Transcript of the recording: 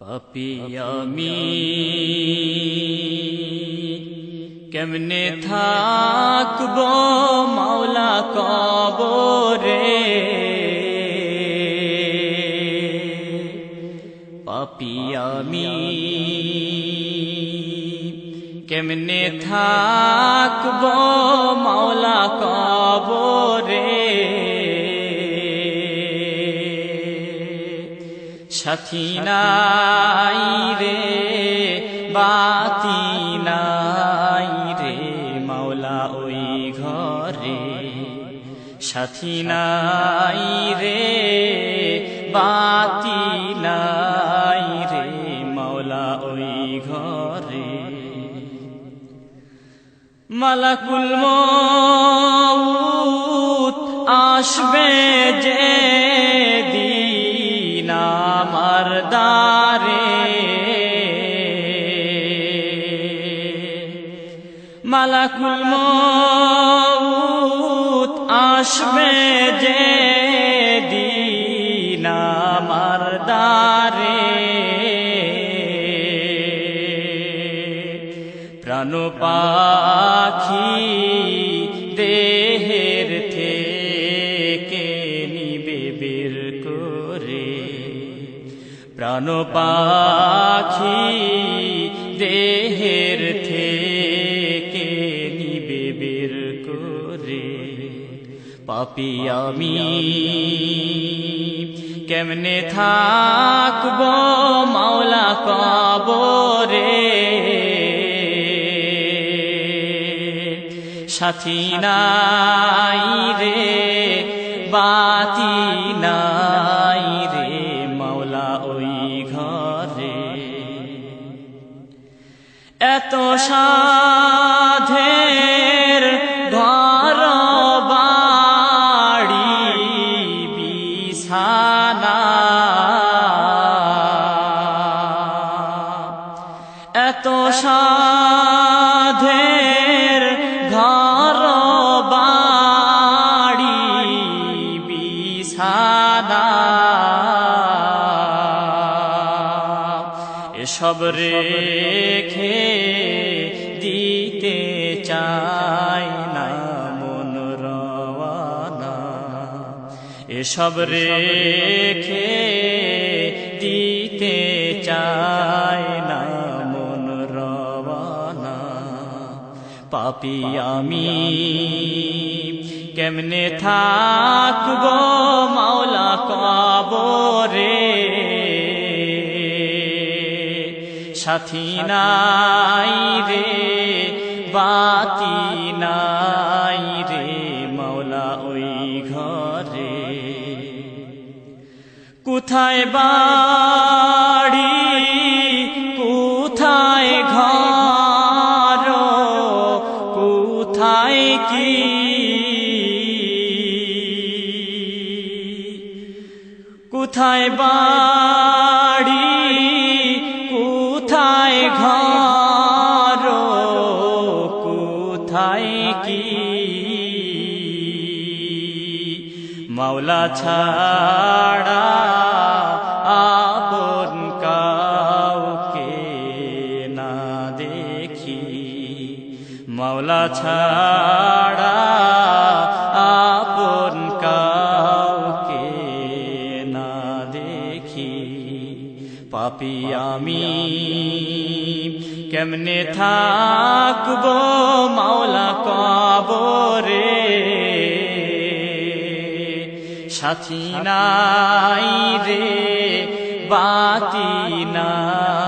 পাপি আমি কেমনে থাকব মাওলা কবরে পাপি আমি কেমনে থাকব মাওলা কবরে সাথী নাই রে, বাতি নাই রে, মাওলা ওই ঘরে। সাথী নাই রে, বাতি নাই রে, মাওলা ওই ঘরে। মালাকুল মউত আসবে যে আমার দারে মালাকুল মউত আসবে যে দিন প্রাণ পাখি দেহের থেকে নিবে বের করে। প্রাণ পাখি দেহের থেকে নিবে বের করে। পাপি আমি কেমনে থাকব মাওলা কবরে? সাথী নাই রে, বাতি নাই। এত সাধের ঘর বাড়ি বিছানা। এত সাধের ঘর বাড়ি বিছানা। এসব রেখে এসব রেখে দিতে চাই না মন রওয়ানা। পাপি আমি কেমনে থাকব মাওলা কবরে? সাথী নাই রে, বাতি নাই কোথায় বাড়ি? কোথায় ঘর? কোথায় কি? কোথায় বাড়ি? কোথায় ঘর? কোথায় কি? মাওলা ছাড়া মাওলা ছাড়া আপন কাউকে না দেখি। পাপি আমি কেমনে থাকব মাওলা কবরে? সাথী নাই রে, বাতি নাই